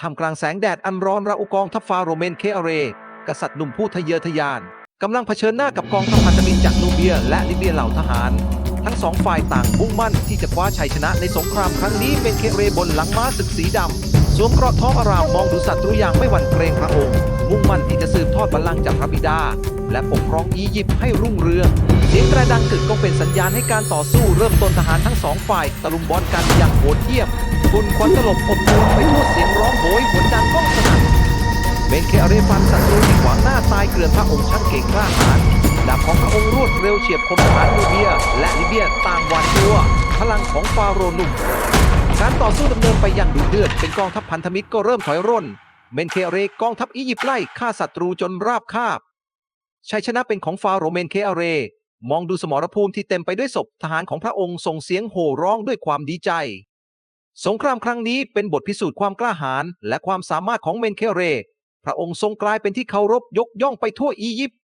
ท่ามกลางแสงแดดอันร้อนระอุกองทัพฟาโรเมนเคอาเร กษัตริย์หนุ่มผู้ทะเยอทะยานกำลังเผชิญหน้ากับกองทัพพันธมิตรจากนูเบีย และลิเบียเหล่าทหาร ทั้งสองฝ่ายต่างมุ่งมั่นที่จะคว้าชัยชนะในสงครามครั้งนี้เป็นเคเรบนหลังม้าศึกสีดำสวมเกราะท้องอารามมองดูศัตรูอย่างไม่หวั่นเกรงพระองค์ มุ่งมั่นที่จะสืบทอดบัลลังก์จากพระบิดา และปกครองอียิปต์ให้รุ่งเรืองเสียงแตรดังกึกก้องเป็นสัญญาณให้การต่อสู้เริ่มต้นทหารทั้งสองฝ่ายตะลุมบอลกันอย่างโหดเหี้ยม ฝุ่นควันตลบอบอวนไปทั่วเสียงร้องโหยหวนดังก้องสนั่นเบนเคอาเรฟันศัตรูที่ขวางหน้าตายเกลื่อนพระองค์ช่างเก่งกล้าหาญดาบของพระองค์รวดเร็วเฉียบคมทหารนูเบีย และลิเบียต่างหวาดกลัว พลังของฟาโรหนุ่มการต่อสู้ดำเนินไปอย่างดุเดือดเป็นกองทัพพันธมิตรก็เริ่มถอยร่น เมนเคอาเรกองทัพอียิปต์ไล่ฆ่าศัตรูจนราบคาบชัยชนะเป็นของฟาโรเมนเคอาเร มองดูสมรภูมิที่เต็มไปด้วยศพทหารของพระองค์ส่งเสียงโห่ร้องด้วยความดีใจ สงครามครั้งนี้เป็นบทพิสูจน์ความกล้าหาญและความสามารถของเมนเคเร พระองค์ทรงกลายเป็นที่เคารพยกย่องไปทั่วอียิปต์